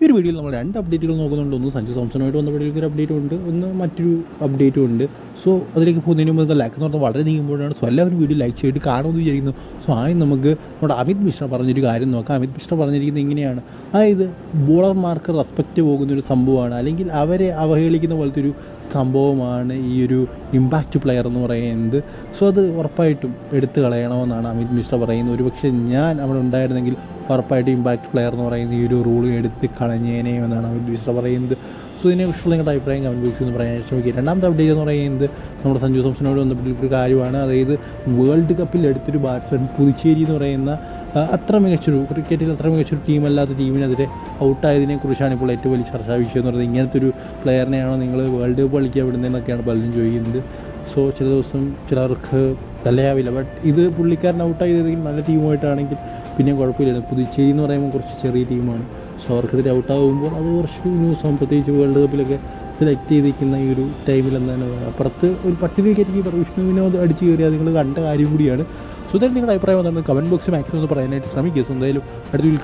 ഈ ഒരു വീഡിയോയിൽ നമ്മൾ രണ്ട് അപ്ഡേറ്റുകൾ നോക്കുന്നുണ്ട്. ഒന്ന് സഞ്ജു സാംസണുമായിട്ട് ബന്ധപ്പെട്ട ഒരു അപ്ഡേറ്റും ഉണ്ട്. ഒന്ന് മറ്റൊരു അപ്ഡേറ്റും ഉണ്ട്. സോ അതിലേക്ക് പോകുന്നതിന് മുമ്പ് ലൈക്ക് എന്ന് പറഞ്ഞാൽ വളരെ നീങ്ങുമ്പോഴാണ്. സോ എല്ലാവരും വീഡിയോ ലൈക്ക് ചെയ്തിട്ട് കാണുമെന്ന് വിചാരിക്കുന്നു. സോ ആദ്യം നമുക്ക് നമ്മുടെ അമിത് മിശ്ര പറഞ്ഞൊരു കാര്യം നോക്കാം. അമിത് മിശ്ര പറഞ്ഞിരിക്കുന്നത് ഇങ്ങനെയാണ്. അതായത് ബോളർമാർക്ക് റെസ്പെക്റ്റ് പോകുന്ന ഒരു സംഭവമാണ്. അല്ലെങ്കിൽ അവരെ അവഹേളിക്കുന്ന പോലത്തെ ഒരു സംഭവമാണ് ഈ ഒരു ഇമ്പാക്റ്റ് പ്ലെയർ എന്ന് പറയുന്നത്. സോ അത് ഉറപ്പായിട്ടും എടുത്തു കളയണമെന്നാണ് അമിത് മിശ്ര പറയുന്നത്. ഒരുപക്ഷെ ഞാൻ അവിടെ ഉണ്ടായിരുന്നെങ്കിൽ ഉറപ്പായിട്ടും ഇമ്പാക്റ്റ് പ്ലെയർ എന്ന് പറയുന്ന ഈ ഒരു റൂൾ എടുത്ത് കളഞ്ഞേനെ എന്നാണ് അമിത് മിശ്ര പറയുന്നത്. സോ ഇതിനെക്കുറിച്ചുള്ള നിങ്ങളുടെ അഭിപ്രായം കമന്റ് ബോക്സിൽ നിന്ന് പറയാൻ ശ്രമിക്കുക. രണ്ടാമത്തെ അപ്ഡേറ്റ് എന്ന് പറയുന്നത് നമ്മുടെ സഞ്ജു സാംസനോട് ബന്ധപ്പെട്ട ഒരു കാര്യമാണ്. അതായത് വേൾഡ് കപ്പിൽ എടുത്തൊരു ബാറ്റ്സ്മാൻ പുതുച്ചേരി എന്ന് പറയുന്ന അത്ര മികച്ചൊരു ക്രിക്കറ്റിൽ അത്ര മികച്ചൊരു ടീമല്ലാത്ത ടീമിനെതിരെ ഔട്ടായതിനെ കുറിച്ചാണ് ഇപ്പോൾ ഏറ്റവും വലിയ ചർച്ചാ വിഷയം എന്ന് പറയുന്നത്. ഇങ്ങനത്തെ ഒരു പ്ലെയറിനെയാണോ നിങ്ങൾ വേൾഡ് കപ്പ് കളിക്കാൻ വിടുന്നതെന്നൊക്കെയാണ് പലരും ചോദിക്കുന്നത്. സോ ചില ദിവസം ചിലർക്ക് തലയാവില്ല ബട്ട് ഇത് പുള്ളിക്കാരൻ ഔട്ടായി ചെയ്തെങ്കിൽ നല്ല ടീമുമായിട്ടാണെങ്കിൽ പിന്നെ കുഴപ്പമില്ല പുതുച്ചേരി എന്ന് പറയുമ്പോൾ കുറച്ച് ചെറിയ ടീമാണ് സോ അവർക്കെതിരെ ഔട്ടാകുമ്പോൾ അത് കുറച്ച് ന്യൂസാകും പ്രത്യേകിച്ച് വേൾഡ് കപ്പിലൊക്കെ സെലക്ട് ചെയ്തിരിക്കുന്ന ഈ ഒരു ടൈമിൽ എന്താണ് അപ്പുറത്ത് ഒരു പട്ടി വിക്കറ്റ് വിഷ്ണു വിനോദ് അടിച്ചു കയറിയത് നിങ്ങൾ കണ്ട കാര്യം കൂടിയാണ്. സോ നിങ്ങളുടെ അഭിപ്രായം എന്താണ് കമന്റ് ബോക്സ് മാക്സിമം ഒന്ന് പറയാനായിട്ട് ശ്രമിക്കുക. സോ എന്തായാലും അടുത്ത വീട്ടിൽ